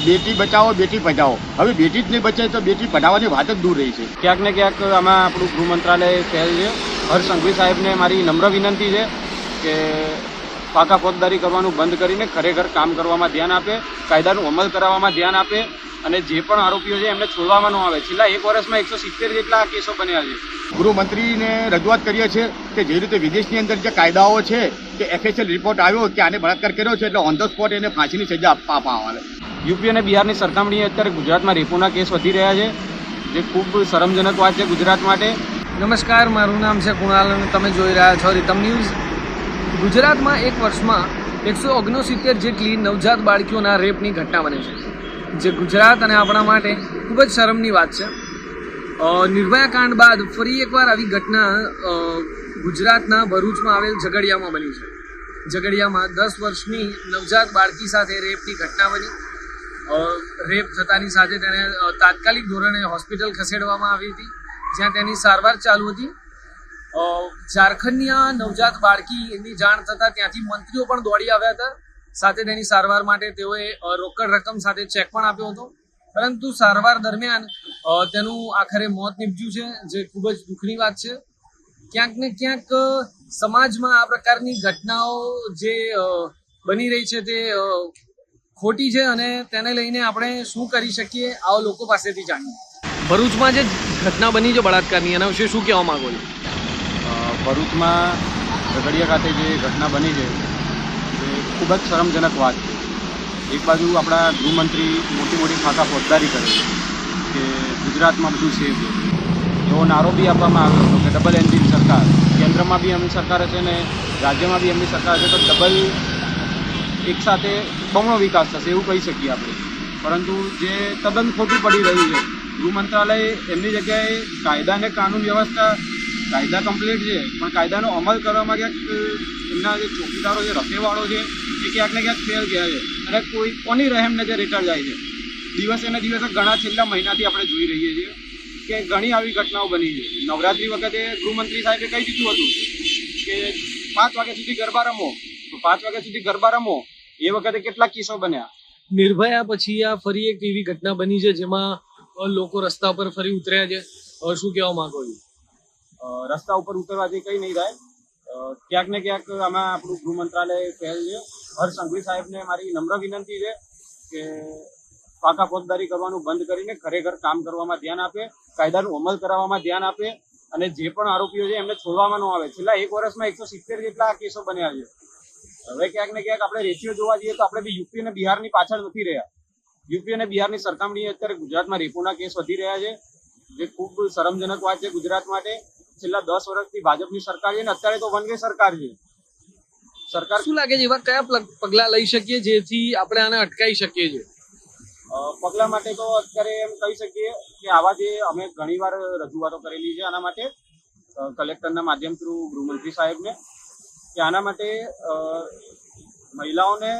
બેટી બચાવો, બેટી પઢાઓ હવે બેટી જ નહીં બચે તો બેટી પઢાવવાની વાત જ દૂર રહી છે. ક્યાંક ને ક્યાંક આમાં આપણું ગૃહ મંત્રાલય ફેલ છે. હર્ષ સંઘવી સાહેબને મારી નમ્ર વિનંતી છે કે પાકા ફોજદારી કરવાનું બંધ કરીને ખરેખર કામ કરવામાં ધ્યાન આપે, કાયદાનું અમલ કરાવવામાં ધ્યાન આપે અને જે પણ આરોપીઓ છે એમને છોડવામાં ન આવે. છેલ્લા એક વર્ષમાં એકસો સિત્તેર જેટલા કેસો બન્યા છે. ગૃહમંત્રીને રજૂઆત કરીએ છીએ કે જે રીતે વિદેશની અંદર જે કાયદાઓ છે કે એફએસએલ રિપોર્ટ આવ્યો કે આને બળાત્કાર કર્યો છે એટલે ઓન ધ સ્પોટ એને ફાંસીની સજા આપવામાં આવે. યુપી અને બિહારની સરખામણીએ અત્યારે ગુજરાતમાં રેપોના કેસ વધી રહ્યા છે જે ખૂબ શરમજનક વાત છે ગુજરાત માટે. નમસ્કાર મારું નામ છે કુણાલ અને તમે જોઈ રહ્યા છો રીતમ ન્યૂઝ. ગુજરાતમાં એક વર્ષમાં એકસો ઓગણસિત્તેર જેટલી નવજાત બાળકીઓના રેપની ઘટના બને છે. જે ગુજરાત અને આપણા માટે ખૂબ જ શરમની વાત છે. નિર્ભયા કાંડ બાદ ફરી એકવાર આવી ઘટના ગુજરાતના ભરૂચમાં આવેલ ઝઘડિયામાં બની છે. ઝઘડિયામાં દસ વર્ષની નવજાત બાળકી સાથે રેપની ઘટના બની. રેપ થતાની સાથે તેને તાત્કાલિક ધોરણે હોસ્પિટલ ખસેડવામાં આવી હતી, જ્યાં તેની સારવાર ચાલુ હતી. ઝારખંડની આ નવજાત બાળકીની જાણ થતાં ત્યાંથી મંત્રીઓ પણ દોડી આવ્યા હતા. સાથે તેની સારવાર માટે તેઓએ રોકડ રકમ સાથે ચેક પણ આપ્યો હતો. પરંતુ સારવાર દરમિયાન તેનું આખરે મોત નીપજ્યું છે જે ખૂબ જ દુઃખની વાત છે. ક્યાંક ને ક્યાંક સમાજમાં આ પ્રકારની ઘટનાઓ જે બની રહી છે તે ખોટી છે અને તેને લઈને આપણે શું કરી શકીએ આવો લોકો પાસેથી જાણીએ. ભરૂચમાં જે ઘટના બની છે બળાત્કારની એના વિશે શું કહેવા માંગો છો? ભરૂચમાં ઝઘડિયા ખાતે જે ઘટના બની છે એ ખૂબ જ શરમજનક વાત છે. એક બાજુ આપણા ગૃહમંત્રી મોટી મોટી ફાંકા ફોજદારી કરે છે કે ગુજરાતમાં બધું સેફ છે. એવો નારો બી આપવામાં આવ્યો હતો કે ડબલ એન્જિન સરકાર, કેન્દ્રમાં બી એમની સરકાર છે ને રાજ્યમાં બી એમની સરકાર છે તો ડબલ એકસાથે બમણો વિકાસ થશે એવું કહી શકીએ આપણે. પરંતુ જે તદ્દન ખોટું પડી રહ્યું છે, ગૃહ મંત્રાલય એમની જગ્યાએ કાયદા અને કાનૂન વ્યવસ્થા, કાયદા કમ્પ્લીટ છે, પણ કાયદાનો અમલ કરવામાં ક્યાંક એમના જે ચોકીદારો છે રસેવાળો છે એ ક્યાંક ને ક્યાંક ફેલ ગયા છે. અને કોઈ કોની રહેમ નજર હેઠળ જાય છે? દિવસે ને દિવસે ઘણા છેલ્લા મહિનાથી આપણે જોઈ રહીએ છીએ કે ઘણી આવી ઘટનાઓ બની છે. નવરાત્રી વખતે ગૃહમંત્રી સાહેબે કહી દીધું હતું કે પાંચ વાગ્યા સુધી ગરબા રમો. તો પાંચ વાગ્યા સુધી ગરબા રમો. એ વખતે કેટલા કિસ્સો બન્યા? નિર્ભયા પછી આ ફરી એક એવી ઘટના બની છે જેમાં લોકો રસ્તા પર ફરી ઉતર્યા છે. શું કહેવા માંગો છો? રસ્તા ઉપર ઉતરવાથી કંઈ નહીં થાય. ક્યાંક ને ક્યાંક આમાં આપણું ગૃહ મંત્રાલય પહેલ છે હર્ષ સંઘવી સાહેબને મારી નમ્ર વિનંતી છે કે પાકા ફોજદારી કરવાનું બંધ કરીને ખરેખર કામ કરવામાં ધ્યાન આપે, કાયદાનું અમલ કરાવવામાં ધ્યાન આપે અને જે પણ આરોપીઓ છે એમને છોડવામાં ન આવે. છેલ્લા એક વર્ષમાં એકસો સિત્તેર જેટલા કેસો બન્યા છે. હવે ક્યાંક ને ક્યાંક આપણે રેશિયો જોવા જઈએ તો આપણે બી યુપી અને બિહારની પાછળ નથી રહ્યા. યુપી અને બિહારની સરખામણીએ અત્યારે ગુજરાતમાં રેપોના કેસ વધી રહ્યા છે, જે ખૂબ શરમજનક વાત છે ગુજરાત માટે. છેલ્લા દસ વર્ષથી ભાજપની સરકાર છે અને અત્યારે તો વનવે સરકાર છે. સરકાર શું લાગે છે? એવા કયા પગલા લઈ શકીએ જેથી આપણે આને અટકાવી શકીએ છીએ? પગલા માટે તો અત્યારે એમ કહી શકીએ કે આવા જે અમે ઘણીવાર રજૂઆતો કરેલી છે આના માટે કલેક્ટરના માધ્યમ થ્રુ ગૃહમંત્રી સાહેબને કે આના માટે મહિલાઓને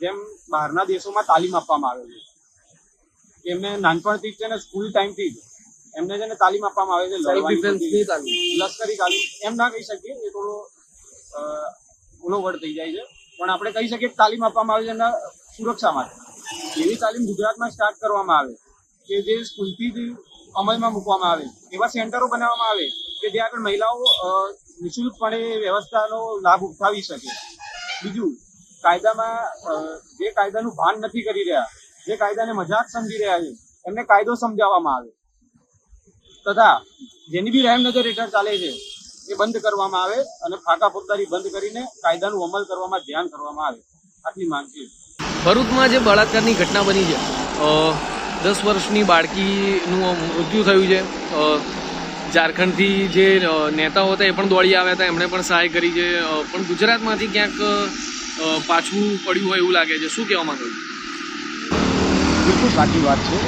જેમ બહારના દેશોમાં તાલીમ આપવામાં આવે છે એમને નાનપણથી જ છે ને સ્કૂલ ટાઈમથી જ એમને છે ને તાલીમ આપવામાં આવે છે લશ્કરી તાલીમ એમ ના કહી શકીએ એ થોડો અ, ઓલો વર્ડ થઈ જાય છે. પણ આપણે કહી શકીએ તાલીમ આપવામાં આવે છે એના સુરક્ષા માટે. એવી તાલીમ ગુજરાતમાં સ્ટાર્ટ કરવામાં આવે કે જે સ્કૂલથી જ અમલમાં મૂકવામાં આવે એવા સેન્ટરો બનાવવામાં આવે કે જ્યાં આગળ મહિલાઓ નિઃશુલ્કપણે વ્યવસ્થાનો લાભ ઉઠાવી શકે. બીજું કાયદામાં જે કાયદાનું ભાન નથી કરી રહ્યા જે કાયદાને મજાક સમજી રહ્યા છે એમને કાયદો સમજાવવામાં આવે. તથા જેની બી રહેમ નજર હેઠળ ચાલે છે એ બંધ કરવામાં આવે અને ફાકા ફોજદારી બંધ કરીને કાયદાનું અમલ કરવામાં ધ્યાન કરવામાં આવે. આટલી માંગ છે ભરૂચમાં જે બળાત્કારની ઘટના બની છે દસ વર્ષની બાળકીનું મૃત્યુ થયું છે. ઝારખંડથી જે નેતાઓ હતા એ પણ દોડી આવ્યા હતા. એમણે પણ સહાય કરી છે. પણ ગુજરાતમાંથી ક્યાંક પાછું પડ્યું હોય એવું લાગે છે. શું કહેવા માંગુ બિલકુલ સાચી વાત છે.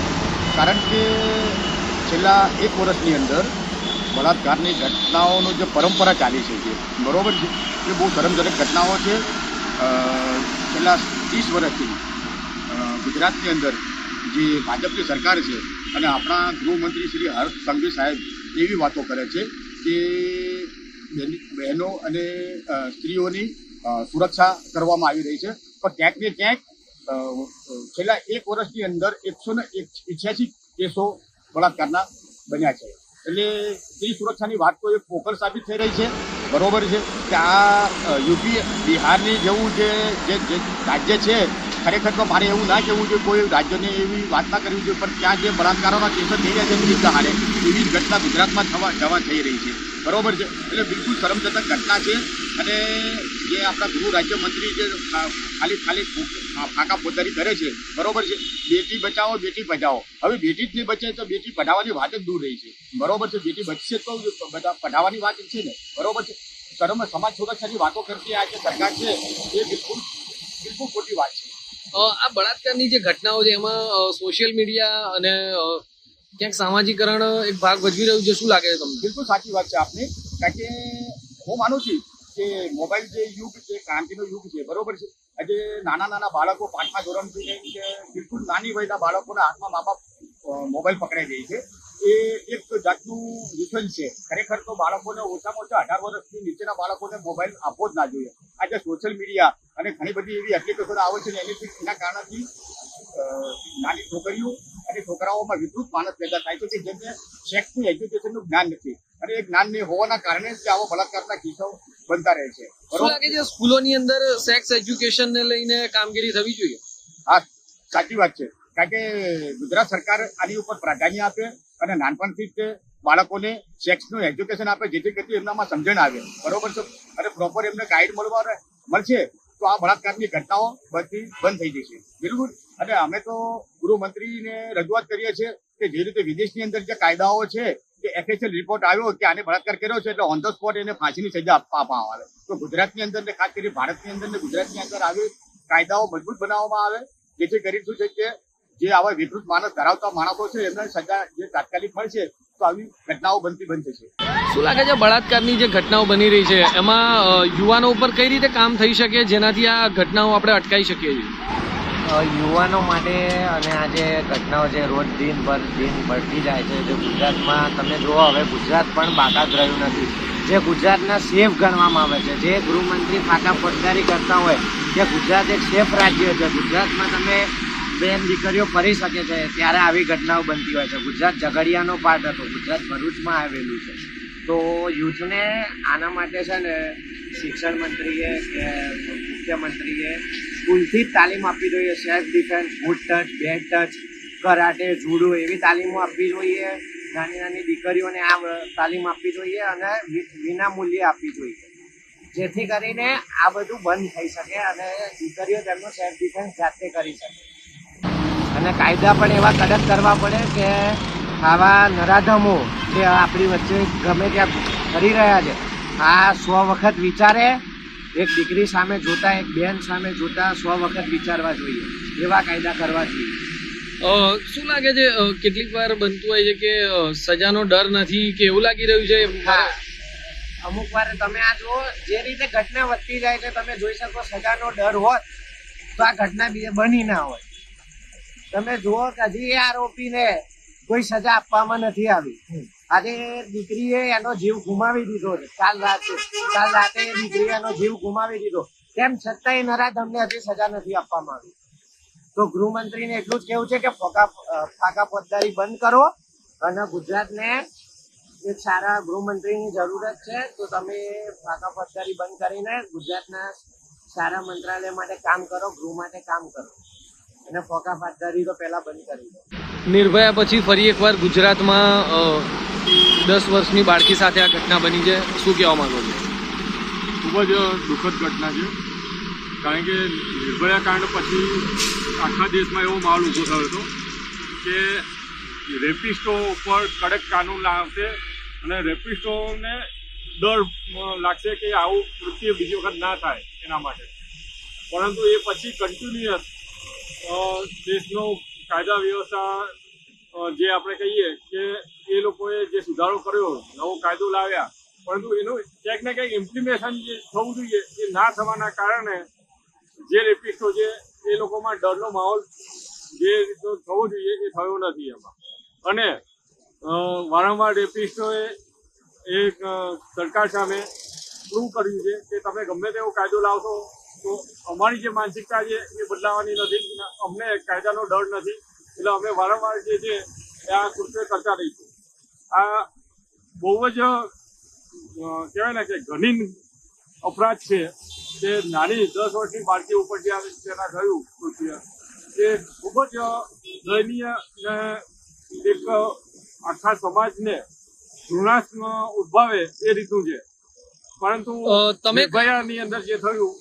કારણ કે છેલ્લા એક વર્ષની અંદર બળાત્કારની ઘટનાઓનો જે પરંપરા ચાલી છે જે, બરોબર છે? એ બહુ શરમજનક ઘટનાઓ છે. છેલ્લા ત્રીસ વર્ષથી ગુજરાતની અંદર જે ભાજપની સરકાર છે અને આપણા ગૃહમંત્રી શ્રી હર્ષ સંઘવી સાહેબ એવી વાતો કરે છે કે બહેનો અને સ્ત્રીઓની સુરક્ષા કરવામાં આવી રહી છે. પણ ક્યાંક ને ક્યાંક છેલ્લા એક વર્ષની અંદર એકસો ને કેસો બળાત્કારના બન્યા છે. એટલે સ્ત્રી સુરક્ષાની વાત તો એ પોકળ સાબિત થઈ રહી છે, બરોબર છે કે આ યુપી, બિહારની જેવું જે જે રાજ્ય છે, ખરેખર તો મારે એવું ના કહેવું જોઈએ કોઈ રાજ્યને એવી વાત ના કરવી જોઈએ, પણ ત્યાં જે બળાત્કારોના કેસો થઈ રહ્યા છે વિવિધ હારે, એવી જ ઘટના ગુજરાતમાં થવા જવા થઈ રહી છે. બરોબર છે? એટલે બિલકુલ શરમજનક ઘટના છે અને જે આપણા ગૃહ રાજ્યમંત્રી જે ખાલી ખાલી ફાંકા ફોજદારી કરે છે બરોબર છે? બેટી બચાવો બેટી બચાવો હવે બેટી જ નહીં બચે તો બેટી પઢાવવાની વાત જ દૂર રહી છે. બરોબર છે? બેટી બચશે તો બધા પઢાવવાની વાત છે ને? બરોબર છે? શરમ સમાજ સુરક્ષાની વાતો કરતી આ જે સરકાર છે એ બિલકુલ બિલકુલ ખોટી વાત છે. આ બળાત્કારની જે ઘટનાઓ છે એમાં સોશિયલ મીડિયા અને ક્યાંક સામાજિકરણ એક ભાગ ભજવી રહ્યું છે શું લાગે છે તમને? બિલકુલ સાચી વાત છે આપની. કારણ કે હું માનું છું કે મોબાઈલ જે યુગ છે, ક્રાંતિનો યુગ છે, બરોબર છે? આજે નાના નાના બાળકો પાંચમા ધોરણથી બિલકુલ નાની વયના બાળકોના હાથમાં મા બાપ મોબાઈલ પકડાઈ જાય છે. એ એક જાતનું વ્યસન છે. ખરેખર તો બાળકોને ઓછામાં ઓછા અઢાર વર્ષથી નીચેના બાળકોને મોબાઈલ આપવો જ ના જોઈએ. આજે સોશિયલ મીડિયા અને ઘણી બધી એવી એપ્લિકેશનો આવે છે એની એના કારણથી નાની છોકરીઓ અને છોકરાઓમાં વિકૃત માણસ પેદા થાય છે કે જેમને સેક્સની એજ્યુકેશનનું જ્ઞાન નથી. અને એ જ્ઞાન નહીં હોવાના કારણે જ આવો બળાત્કારના કિસ્સાઓ બનતા રહે છે. લાગે છે સ્કૂલોની અંદર સેક્સ એજ્યુકેશન ને લઈને કામગીરી થવી જોઈએ? હા સાચી વાત છે. કારણ કે ગુજરાત સરકાર આની ઉપર પ્રાધાન્ય આપે અને નાનપણથી જ બાળકોને સેક્સનું એજ્યુકેશન આપે જેથી કરી એમનામાં સમજણ આવે. બરોબર છે? અને પ્રોપર એમને ગાઈડ મળવા મળશે? તો આ બળાત્કારની ઘટનાઓ બધી બંધ થઈ જશે. બિલકુલ. અને અમે તો ગૃહમંત્રીને રજૂઆત કરીએ છીએ કે જે રીતે વિદેશની અંદર જે કાયદાઓ છે, કે એફએસએલ રિપોર્ટ આવ્યો કે આને બળાત્કાર કર્યો છે, એટલે ઓન ધ સ્પોટ એને ફાંસીની સજા આપવામાં આવે. તો ગુજરાતની અંદર ને ખાસ કરી ભારતની અંદર ને ગુજરાતની અંદર આવી કાયદાઓ મજબૂત બનાવવામાં આવે, જેથી કરી શું છે કે જે આવા વિકૃત માણસ ધરાવતા માણસો છે, એમને સજા જે તાત્કાલિક મળશે તો આવી ઘટનાઓ બનતી બંધ થશે શું લાગે છે બળાત્કારની જે ઘટનાઓ બની રહી છે એમાં યુવાનો ઉપર કઈ રીતે કામ થઈ શકે જેનાથી આ ઘટનાઓ આપણે અટકાવી શકીએ છીએ? યુવાનો માટે અને આ જે ઘટનાઓ જે રોજ દિન પર દિન બળતી જાય છે જે ગુજરાતમાં તમે જુઓ હવે ગુજરાત પણ બાકાત રહ્યું નથી. જે ગુજરાતના સેફ ગણવામાં આવે છે જે ગૃહમંત્રી ફાકા ફટકારી કરતા હોય કે ગુજરાત એક સેફ રાજ્ય છે. ગુજરાતમાં તમે બેન દીકરીઓ ફરી શકે છે, ત્યારે આવી ઘટનાઓ બનતી હોય છે. ગુજરાત ઝઘડિયાનો પાર્ટ હતો. ગુજરાત ભરૂચમાં આવેલું છે. તો યુથને આના માટે છે ને શિક્ષણ મંત્રીએ કે મુખ્યમંત્રીએ સ્કૂલથી જ તાલીમ આપવી જોઈએ. Self defence, good touch, bad touch, karate, judo એવી તાલીમો આપવી જોઈએ. નાની નાની દીકરીઓને આ તાલીમ આપવી જોઈએ અને વિના મૂલ્યે આપવી જોઈએ. જેથી કરીને આ બધું બંધ થઈ શકે અને દીકરીઓ તેમનો સેલ્ફ ડિફેન્સ જાતે કરી શકે. અને કાયદા પણ એવા કડક કરવા પડે કે આવા નરાધમો જે આપણી વચ્ચે ગમે ત્યાં કરી રહ્યા છે આ સો વખત વિચારે એક દીકરી સામે જોતા એક બેન સામે જોતા સો વખત વિચારવા જોઈએ એવા કાયદા કરવા જોઈએ. શું લાગે છે કેટલીક વાર બનતું હોય છે કે સજાનો ડર નથી કે એવું લાગી રહ્યું છે? હા. અમુક વાર તમે આ જુઓ જે રીતે ઘટના વધતી જાય છે તમે જોઈ શકો સજાનો ડર હોત તો આ ઘટના બની ના હોય. તમે જુઓ કે હજી એ આરોપીને કોઈ સજા આપવામાં નથી આવી. આજે દીકરીએ એનો જીવ ગુમાવી દીધો છે. કાલ રાતે કાલ રાતે એ દીકરીએ એનો જીવ ગુમાવી દીધો. તેમ છતાંય નરાધમને હજી સજા નથી આપવામાં આવી. તો ગૃહમંત્રીને એટલું જ કેવું છે કે ફોકા ફાકા ફોજદારી બંધ કરો અને ગુજરાતને એક સારા ગૃહમંત્રીની જરૂરત છે. તો તમે ફાકા ફોજદારી બંધ કરીને ગુજરાતના સારા મંત્રાલય માટે કામ કરો ગૃહ માટે કામ કરો. અને ફોકા ફોજદારી તો પહેલા બંધ કરી દો. નિર્ભયા પછી ફરી એકવાર ગુજરાતમાં દસ વર્ષની બાળકી સાથે આ ઘટના બની છે. શું કહેવા માંગો છો? ખૂબ જ દુઃખદ ઘટના છે. કારણ કે નિર્ભયા કાંડ પછી આખા દેશમાં એવો માહોલ ઊભો થયો હતો કે રેપિસ્ટો ઉપર કડક કાનૂન લાવશે અને રેપિસ્ટોને ડર લાગશે કે આવું કૃત્ય બીજી વખત ના થાય એના માટે. પરંતુ એ પછી કન્ટિન્યુઅસ દેશનો કાયદા વ્યવસ્થા જે આપણે કહીએ કે એ લોકોએ જે સુધારો કર્યો, નવો કાયદો લાવ્યા, પરંતુ એનું ક્યાંક ને ક્યાંક ઇમ્પ્લિમેશન જે થવું જોઈએ એ ના થવાના કારણે જે રેપિસ્ટો છે, એ લોકોમાં ડરનો માહોલ જે રીતનો થવો જોઈએ એ થયો નથી એમાં. અને વારંવાર રેપિસ્ટોએ એક સરકાર સામે પ્રૂવ કર્યું છે કે તમે ગમે તેવો કાયદો લાવશો તો અમારી જે માનસિકતા છે એ બદલાવાની નથી. અમને કાયદાનો ડર નથી. એટલે અમે વારંવાર જે છે એ આ કૃત્ય કરતા રહીશું. આ બહુ જ કહેવાય ને કે ઘણી અપરાધ છે કે નાની દસ વર્ષની બાળકી ઉપર જે આ તેના થયું કૃત્ય. એ ખૂબ જ દયનીય ને એક આખા સમાજને ઘૃણાસ્મ ઉદભાવે એ રીતનું છે. પરંતુ તમે- નિર્ભયાની અંદર જે થયું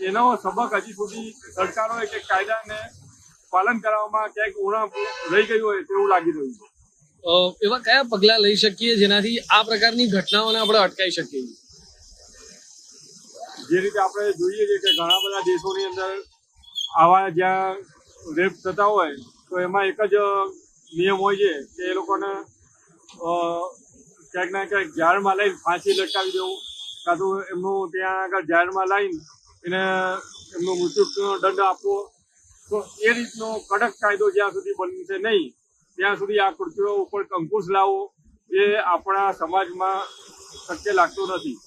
એનો સબક હજી સુધી સરકારોએ કે કાયદાને પાલન કરવામાં ક્યાંક ઉણા રહી ગયું હોય તેવું લાગી રહ્યું છે. અ, એવા કયા પગલાં લઈ શકીએ જેનાથી આ પ્રકારની ઘટનાઓને આપણે અટકાવી શકીએ? જે રીતે આપણે જોઈએ છીએ કે ઘણા બધા દેશોની અંદર આવા જ્યાં રેપ થતા હોય તો એમાં એક જ નિયમ હોય છે કે એ લોકોને ક્યાંક ના ક્યાંક ઝાડમાં લઈને ફાંસી લટકાવી દેવું કાં તો એમનું ત્યાં આગળ જાહેરમાં લાવીને એને એમનો મૃત્યુનો દંડ આપવો. તો એ રીતનો કડક કાયદો જ્યાં સુધી બનશે નહીં, ત્યાં સુધી આ કૃત્યો ઉપર અંકુશ લાવવો એ આપણા સમાજમાં શક્ય લાગતું નથી.